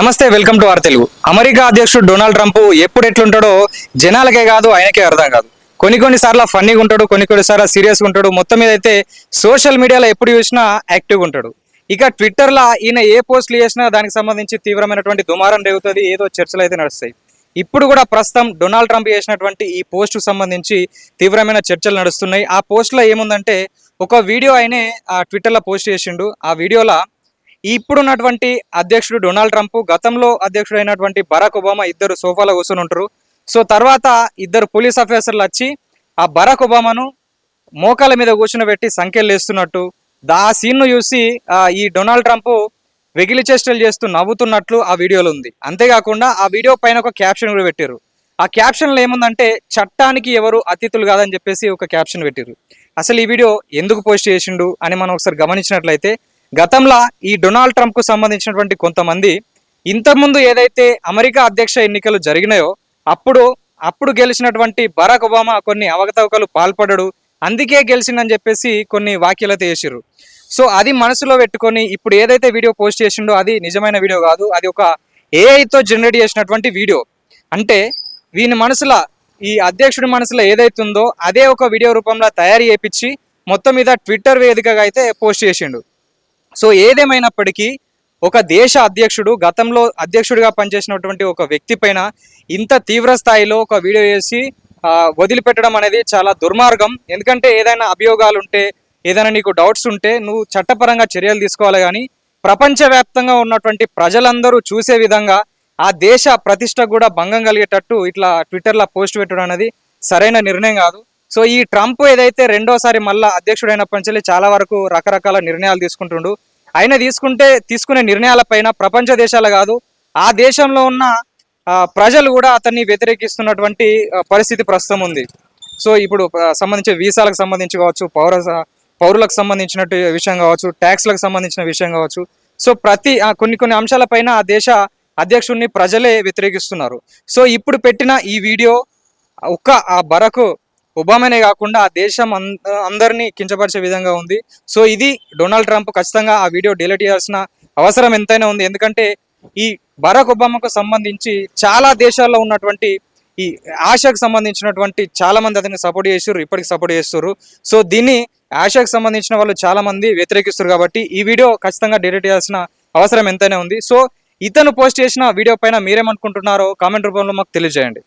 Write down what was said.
Namaste welcome to R Telugu. America అధ్యక్షుడు Donald Trump ఎప్పుడు ఎట్లుంటాడో జనాలకే కాదు ఆయనకే అర్థం కాదు. కొన్ని కొన్ని సార్లు ఫన్నీగా ఉంటాడు కొన్ని కొన్ని సార్లు సీరియస్గా ఉంటాడు. మొత్తం మీద అయితే సోషల్ మీడియాలో ఎప్పుడు చూసినా యాక్టివ్గా ఉంటాడు. ఇక ట్విట్టర్లో ఈయన ఏ పోస్టులు చేసినా దానికి సంబంధించి తీవ్రమైనటువంటి దుమారం రేగుతుంది ఏదో చర్చలు అయితే నడుస్తాయి. ఇప్పుడు కూడా ప్రస్తుతం డొనాల్డ్ ట్రంప్ చేసినటువంటి ఈ పోస్టుకు సంబంధించి తీవ్రమైన చర్చలు నడుస్తున్నాయి. ఆ పోస్ట్లో ఏముందంటే ఒక వీడియో ఆయనే ఆ ట్విట్టర్లో పోస్ట్ చేసిండు. ఆ వీడియోలో ఇప్పుడున్నటువంటి అధ్యక్షుడు డొనాల్డ్ ట్రంప్ గతంలో అధ్యక్షుడు అయినటువంటి బరాక్ ఒబామా ఇద్దరు సోఫాలో కూర్చొని ఉంటారు. సో తర్వాత ఇద్దరు పోలీస్ ఆఫీసర్లు వచ్చి ఆ బరాక్ ఒబామాను మోకాల మీద కూర్చుని సంఖ్యలు వేస్తున్నట్టు దా ఆ సీన్ను చూసి ఈ డొనాల్డ్ ట్రంప్ వెగిలి చేష్టలు చేస్తూ నవ్వుతున్నట్లు ఆ వీడియోలో ఉంది. అంతేకాకుండా ఆ వీడియో పైన ఒక క్యాప్షన్ కూడా పెట్టారు. ఆ క్యాప్షన్లో ఏముందంటే చట్టానికి ఎవరు అతిథులు కాదని చెప్పేసి ఒక క్యాప్షన్ పెట్టారు. అసలు ఈ వీడియో ఎందుకు పోస్ట్ చేసిండు అని మనం ఒకసారి గమనించినట్లయితే గతంలో ఈ డొనాల్డ్ ట్రంప్కు సంబంధించినటువంటి కొంతమంది ఇంతకుముందు ఏదైతే అమెరికా అధ్యక్ష ఎన్నికలు జరిగినాయో అప్పుడు అప్పుడు గెలిచినటువంటి బరాక్ ఒబామా కొన్ని అవకతవకలు పాల్పడడు అందుకే గెలిచిందని చెప్పేసి కొన్ని వ్యాఖ్యలు చేసిర్రు. సో అది మనసులో పెట్టుకొని ఇప్పుడు ఏదైతే వీడియో పోస్ట్ చేసిండో అది నిజమైన వీడియో కాదు. అది ఒక ఏఐతో జనరేట్ చేసినటువంటి వీడియో. అంటే వీని మనసులో ఈ అధ్యక్షుడి మనసులో ఏదైతుందో అదే ఒక వీడియో రూపంలో తయారు చేయించి మొత్తం మీద ట్విట్టర్ వేదికగా అయితే పోస్ట్ చేసిండు. సో ఏదేమైనప్పటికీ ఒక దేశ అధ్యక్షుడు గతంలో అధ్యక్షుడిగా పనిచేసినటువంటి ఒక వ్యక్తి పైన ఇంత తీవ్ర స్థాయిలో ఒక వీడియో చేసి వదిలిపెట్టడం అనేది చాలా దుర్మార్గం. ఎందుకంటే ఏదైనా అభియోగాలు ఉంటే ఏదైనా నీకు డౌట్స్ ఉంటే నువ్వు చట్టపరంగా చర్యలు తీసుకోవాలి కానీ ప్రపంచవ్యాప్తంగా ఉన్నటువంటి ప్రజలందరూ చూసే విధంగా ఆ దేశ ప్రతిష్ట కూడా భంగం కలిగేటట్టు ఇట్లా ట్విట్టర్లో పోస్ట్ పెట్టడం అనేది సరైన నిర్ణయం కాదు. సో ఈ ట్రంప్ ఏదైతే రెండోసారి మళ్ళా అధ్యక్షుడైనప్పటి నుంచి చాలా వరకు రకరకాల నిర్ణయాలు తీసుకుంటుండు. ఆయన తీసుకుంటే తీసుకునే నిర్ణయాలపైన ప్రపంచ దేశాలు కాదు ఆ దేశంలో ఉన్న ప్రజలు కూడా అతన్ని వ్యతిరేకిస్తున్నటువంటి పరిస్థితి ప్రస్తుతం ఉంది. సో ఇప్పుడు సంబంధించి వీసాలకు సంబంధించి కావచ్చు పౌర పౌరులకు సంబంధించినట్టు విషయం కావచ్చు ట్యాక్స్లకు సంబంధించిన విషయం కావచ్చు. సో ప్రతి కొన్ని కొన్ని అంశాలపైన ఆ దేశ అధ్యక్షుడిని ప్రజలే వ్యతిరేకిస్తున్నారు. సో ఇప్పుడు పెట్టిన ఈ వీడియో ఒక్క ఆ బరకు ఒబామానే కాకుండా ఆ దేశం అందరినీ కించపరిచే విధంగా ఉంది. సో ఇది డొనాల్డ్ ట్రంప్ ఖచ్చితంగా ఆ వీడియో డిలీట్ చేయాల్సిన అవసరం ఎంతైనా ఉంది. ఎందుకంటే ఈ బరాక్ ఒబామాకు సంబంధించి చాలా దేశాల్లో ఉన్నటువంటి ఈ ఆశకు సంబంధించినటువంటి చాలా మంది అతన్ని సపోర్ట్ చేస్తారు ఇప్పటికి సపోర్ట్ చేస్తారు సో దీన్ని ఆశకు సంబంధించిన వాళ్ళు చాలా మంది వ్యతిరేకిస్తారు కాబట్టి ఈ వీడియో ఖచ్చితంగా డిలీట్ చేయాల్సిన అవసరం ఎంతైనా ఉంది. సో ఇతను పోస్ట్ చేసిన వీడియో పైన మీరేమనుకుంటున్నారో కామెంట్ రూపంలో మాకు తెలియజేయండి.